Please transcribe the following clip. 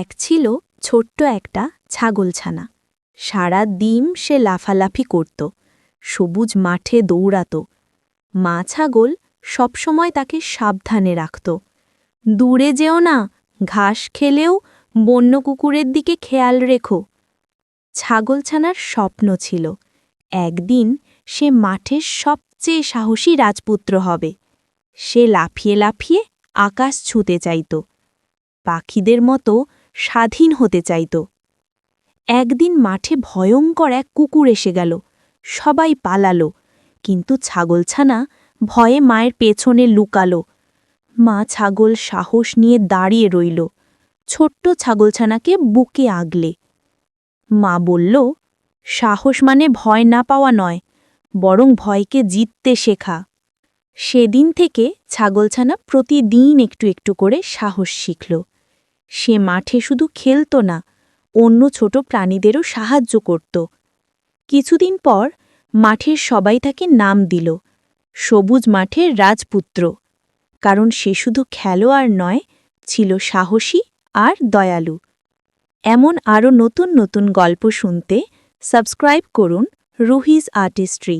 এক ছিল ছোট্ট একটা ছাগলছানা। সারা দিন সে লাফালাফি করত, সবুজ মাঠে দৌড়াত। মা ছাগল সবসময় তাকে সাবধানে রাখত। দূরে যেও না, ঘাস খেলেও বন্য কুকুরের দিকে খেয়াল রেখো। ছাগলছানার স্বপ্ন ছিল, একদিন সে মাঠের সবচেয়ে সাহসী রাজপুত্র হবে। সে লাফিয়ে লাফিয়ে আকাশ ছুঁতে চাইত। পাখিদের মতো স্বাধীন হতে চাইত। একদিন মাঠে ভয়ঙ্কর এক কুকুর এসে গেল। সবাই পালালো, কিন্তু ছাগলছানা ভয়ে মায়ের পেছনে লুকালো। মা ছাগল সাহস নিয়ে দাঁড়িয়ে রইল। ছোট্ট ছাগলছানাকে বুকে আগলে। মা বলল, সাহস মানে ভয় না পাওয়া নয়, বরং ভয়কে জিততে শেখা। সেদিন থেকে ছাগলছানা প্রতিদিন একটু একটু করে সাহস শিখল। সে মাঠে শুধু খেলত না, অন্য ছোট প্রাণীদেরও সাহায্য করত। কিছুদিন পর মাঠের সবাই তাকে নাম দিল, সবুজ মাঠের রাজপুত্র, কারণ সে শুধু খেলোয়াড় নয়, ছিল সাহসী আর দয়ালু। এমন আরও নতুন নতুন গল্প শুনতে সাবস্ক্রাইব করুন রুহিজ আর্টিস্ট্রি।